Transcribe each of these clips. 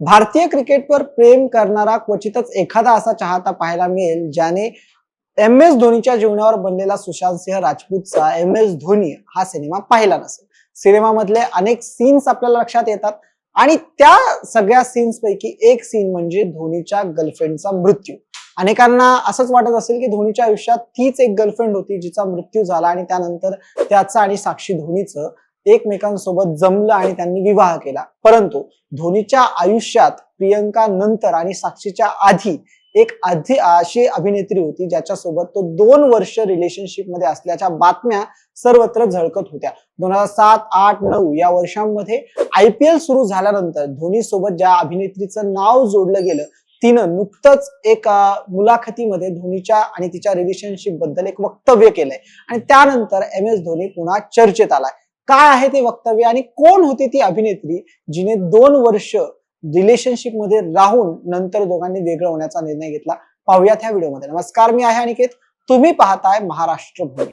भारतीय क्रिकेटवर प्रेम करणारा क्वचितच एखादा असा चाहता पाहायला मिळेल ज्याने एम एस धोनीच्या जीवनावर बनलेला सुशांत सिंह राजपूतचा एम एस धोनी हा सिनेमा पाहिला नसेल. सिनेमामधले अनेक सीन्स आपल्याला लक्षात येतात आणि त्या सगळ्या सीन्स पैकी एक सीन म्हणजे धोनीच्या गर्लफ्रेंडचा मृत्यू. अनेकांना असंच वाटत असेल की धोनीच्या आयुष्यात तीच एक गर्लफ्रेंड होती जिचा मृत्यू झाला आणि त्यानंतर त्याचा आणि साक्षी धोनीचं एकमेकांसोबत जमलं आणि त्यांनी विवाह केला. परंतु धोनीच्या आयुष्यात प्रियंका नंतर आणि साक्षीच्या आधी एक आधी अशी अभिनेत्री होती ज्याच्यासोबत तो दोन वर्ष रिलेशनशिपमध्ये असल्याच्या बातम्या सर्वत्र झळकत होत्या. दोन हजार सात आठ नऊ या वर्षांमध्ये आय पी एल सुरू झाल्यानंतर धोनी सोबत ज्या अभिनेत्रीचं नाव जोडलं गेलं तिनं नुकतंच एक मुलाखतीमध्ये धोनीच्या आणि तिच्या रिलेशनशिपबद्दल एक वक्तव्य केलंय. आणि त्यानंतर एम एस धोनी पुन्हा चर्चेत आलाय. काय आहे ते वक्तव्य आणि कोण होती ती अभिनेत्री जिने दोन वर्ष रिलेशनशिपमध्ये राहून नंतर दोघांनी वेगळं होण्याचा निर्णय घेतला? पाहूयात ह्या व्हिडिओमध्ये. नमस्कार मी आहे अनिकेत. तुम्ही पाहताय महाराष्ट्र भूमी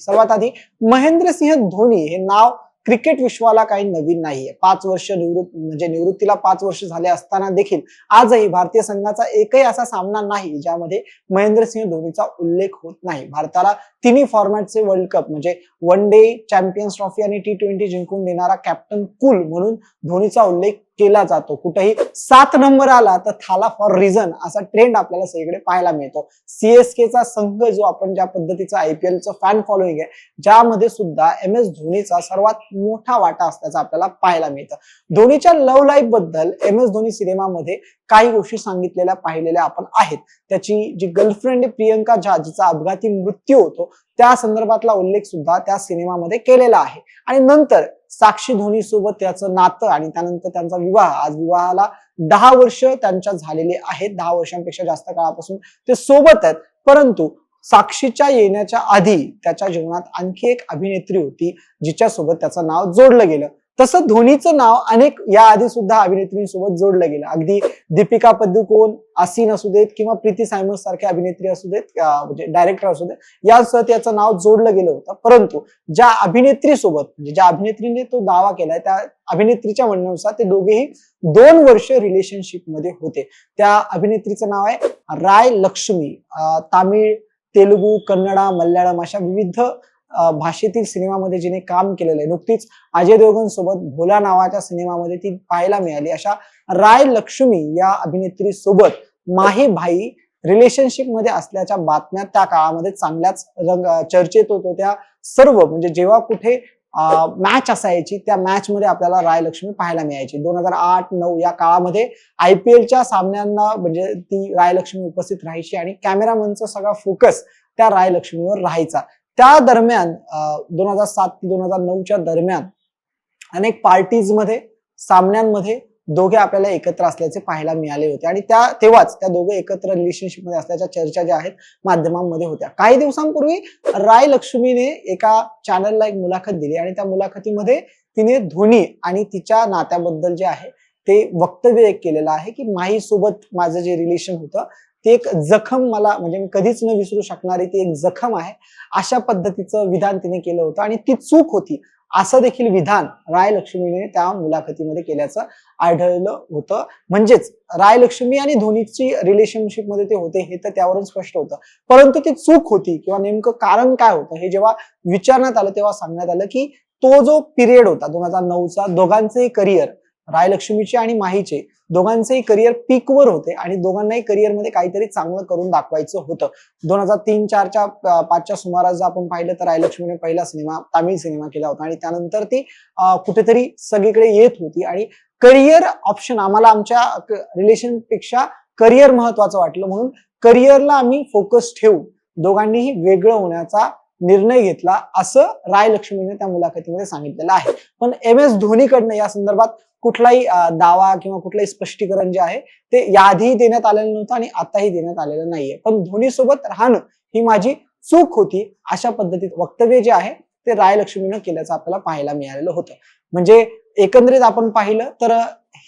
सर्वात आधी महेंद्रसिंह धोनी हे नाव क्रिकेट विश्वाला काही नवीन नाहीये. पाच वर्ष निवृत्त म्हणजे निवृत्तीला पाच वर्ष झाले असताना देखील आजही भारतीय संघाचा एकही असा सामना नाही ज्यामध्ये महेंद्रसिंह धोनीचा उल्लेख होत नाही. भारताला तिन्ही फॉर्मॅटचे वर्ल्ड कप म्हणजे वन डे चॅम्पियन्स ट्रॉफी आणि टी ट्वेंटी जिंकून देणारा कॅप्टन कुल म्हणून धोनीचा उल्लेख केला जातो. कुठेही सात नंबर आला तर थाला फॉर रिझन असा ट्रेंड आपल्याला सगळीकडे पाहायला मिळतो. सीएसकेचा संघ जो आपण ज्या पद्धतीचा आयपीएलचं फॅन फॉलोईंग आहे ज्यामध्ये सुद्धा एम एस धोनीचा सर्वात मोठा वाटा असल्याचा आपल्याला पाहायला मिळतं. धोनीच्या लव्ह लाईफबद्दल एम एस धोनी सिनेमामध्ये काही गोष्टी सांगितलेल्या पाहिलेल्या आपण आहेत. त्याची जी गर्लफ्रेंड प्रियंका झा जिचा अपघाती मृत्यू होतो त्या संदर्भातला उल्लेख सुद्धा त्या सिनेमामध्ये केलेला आहे. आणि नंतर साक्षी धोनी सोबत त्याचं नातं आणि त्यानंतर त्यांचा विवाह. आज विवाहाला दहा वर्ष त्यांच्या झालेले आहेत. दहा वर्षांपेक्षा जास्त काळापासून ते सोबत आहेत. परंतु साक्षीच्या येण्याच्या आधी त्याच्या जीवनात आणखी एक अभिनेत्री होती जिच्यासोबत त्याचं नाव जोडलं गेलं. तसं धोनीचं नाव अनेक या आधी सुद्धा अभिनेत्रींसोबत जोडलं गेलं. अगदी दीपिका पदुकोण आसीन असू देत किंवा प्रीती सायमस सारख्या अभिनेत्री असू देत म्हणजे डायरेक्टर असू देत यासह त्याचं नाव जोडलं गेलं होतं. परंतु ज्या अभिनेत्री सोबत म्हणजे ज्या अभिनेत्रीने तो दावा केलाय त्या अभिनेत्रीच्या म्हणण्यानुसार ते दोघेही दोन वर्ष रिलेशनशिपमध्ये होते. त्या अभिनेत्रीचं नाव आहे राय लक्ष्मी तामिळ तेलुगू कन्नडा मल्याळम अशा विविध भाषेतील सिनेमामध्ये जिने काम केलेलं आहे. नुकतीच अजय देवगण सोबत भोला नावाच्या सिनेमामध्ये ती पाहायला मिळाली. अशा राय लक्ष्मी या अभिनेत्री सोबत माही भाई रिलेशनशिपमध्ये असल्याच्या बातम्या त्या काळामध्ये चांगल्याच रंग चर्चेत होतो त्या सर्व म्हणजे जेव्हा कुठे मॅच असायची त्या मॅच मध्ये आपल्याला राय लक्ष्मी पाहायला मिळायची. दोन हजार आठ नऊ या काळामध्ये आय पी एलच्या सामन्यांना म्हणजे ती राय लक्ष्मी उपस्थित राहायची आणि कॅमेरामनचा सगळा फोकस त्या राय लक्ष्मीवर राहायचा. त्या दरम्यान दोन हजार सात ते दोन हजार नऊच्या दरम्यान अनेक पार्टीजमध्ये सामन्यांमध्ये दोघे आपल्याला एकत्र असल्याचे पाहायला मिळाले होते. आणि त्या तेव्हाच त्या दोघे एकत्र रिलेशनशिपमध्ये असल्याच्या चर्चा ज्या आहेत माध्यमांमध्ये होत्या. काही दिवसांपूर्वी राय लक्ष्मीने एका चॅनलला एक मुलाखत दिली आणि त्या मुलाखतीमध्ये तिने धोनी आणि तिच्या नात्याबद्दल जे आहे ते वक्तव्य एक केलेलं आहे की माहीसोबत माझं जे रिलेशन होतं ती एक जखम मला म्हणजे मी कधीच न विसरू शकणारी ती एक जखम आहे. अशा पद्धतीचं विधान तिने केलं होतं आणि ती चूक होती. असं देखील विधान राय लक्ष्मीने त्या मुलाखतीमध्ये केल्याचं आढळलं होतं. म्हणजेच राय लक्ष्मी आणि धोनीची रिलेशनशिपमध्ये ते होते हे तर त्यावरून स्पष्ट होतं. परंतु ती चूक होती किंवा नेमकं कारण काय होतं हे जेव्हा विचारण्यात आलं तेव्हा सांगण्यात आलं की तो जो पिरियड होता दोन हजार नऊचा दोघांचे करिअर रायलक्ष्मीचे आणि माहीचे दोघांचेही करिअर पीकवर होते आणि दोघांनाही करिअरमध्ये काहीतरी चांगलं करून दाखवायचं होतं. दोन हजार तीन चारच्या पाचच्या सुमारास जर आपण पाहिलं तर रायलक्ष्मीने पहिला सिनेमा तामिळ सिनेमा केला होता आणि त्यानंतर ती कुठेतरी सगळीकडे येत होती आणि करिअर ऑप्शन आम्हाला आमच्या रिलेशनपेक्षा करिअर महत्वाचं वाटलं म्हणून करिअरला आम्ही फोकस ठेवू दोघांनीही वेगळं होण्याचा निर्णय घेतला असं राय लक्ष्मीने त्या मुलाखतीमध्ये सांगितलेलं आहे. पण एम एस धोनीकडनं या संदर्भात कुठलाही दावा किंवा कुठलंही स्पष्टीकरण जे आहे ते याआधीही देण्यात आलेलं नव्हतं आणि आताही देण्यात आलेलं नाहीये. पण धोनी सोबत राहणं ही माझी चूक होती अशा पद्धतीत वक्तव्य जे आहे ते राय लक्ष्मीनं केल्याचं आपल्याला पाहायला मिळालेलं होतं. म्हणजे एकंदरीत आपण पाहिलं तर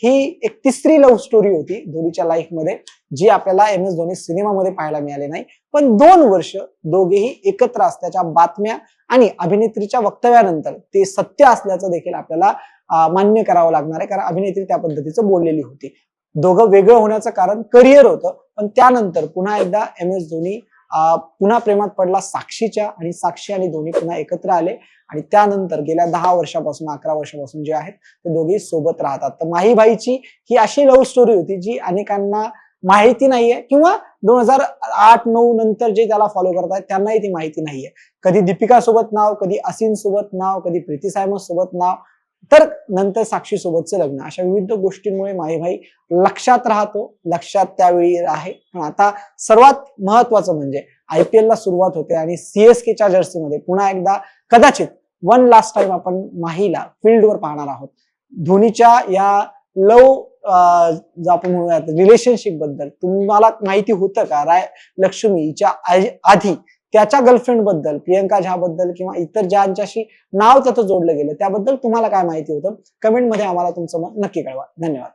ही एक तिसरी लव्ह स्टोरी होती धोनीच्या लाईफमध्ये जी आपल्याला एम एस धोनी सिनेमामध्ये पाहायला मिळाली नाही. पण दोन वर्ष दोघेही एकत्र असल्याच्या बातम्या आणि अभिनेत्रीच्या वक्तव्यानंतर ते सत्य असल्याचं देखील आपल्याला मान्य करावं लागणार आहे. कारण अभिनेत्री त्या पद्धतीचं बोललेली होती. दोघं वेगळं होण्याचं कारण करिअर होतं. पण त्यानंतर पुन्हा एकदा एम एस धोनी पुन्हा प्रेमात पडला साक्षीच्या आणि साक्षी आणि धोनी पुन्हा एकत्र आले. आणि त्यानंतर गेल्या दहा वर्षापासून अकरा वर्षापासून जे आहेत ते दोघे सोबत राहतात. तर माहीबाईची ही अशी लव्ह स्टोरी होती जी अनेकांना माहिती नाहीये किंवा दोन हजार आठ नऊ नंतर जे त्याला फॉलो करतात त्यांनाही ती माहिती नाहीये. कधी दीपिका सोबत नाव कधी असिन सोबत नाव कधी प्रीती सायमन सोबत नाव तर नंतर साक्षी सोबतचं लग्न. अशा विविध गोष्टींमुळे माहीभाई लक्षात राहतो लक्षात त्यावेळी आहे. पण आता सर्वात महत्वाचं म्हणजे आय पी एलला सुरुवात होते आणि सीएसकेच्या जर्सीमध्ये पुन्हा एकदा कदाचित वन लास्ट टाइम आपण माहीला फील्डवर पाहणार आहोत. धोनीच्या या लव आपण म्हणूयात रिलेशनशिपबद्दल तुम्हाला माहिती होतं का? राय लक्ष्मीच्या आधी त्याच्या गर्लफ्रेंडबद्दल प्रियंका झा बद्दल किंवा इतर ज्यांच्याशी नाव त्याचं जोडलं गेलं त्याबद्दल तुम्हाला काय माहिती होतं? कमेंटमध्ये आम्हाला तुमचं मत नक्की कळवा. धन्यवाद.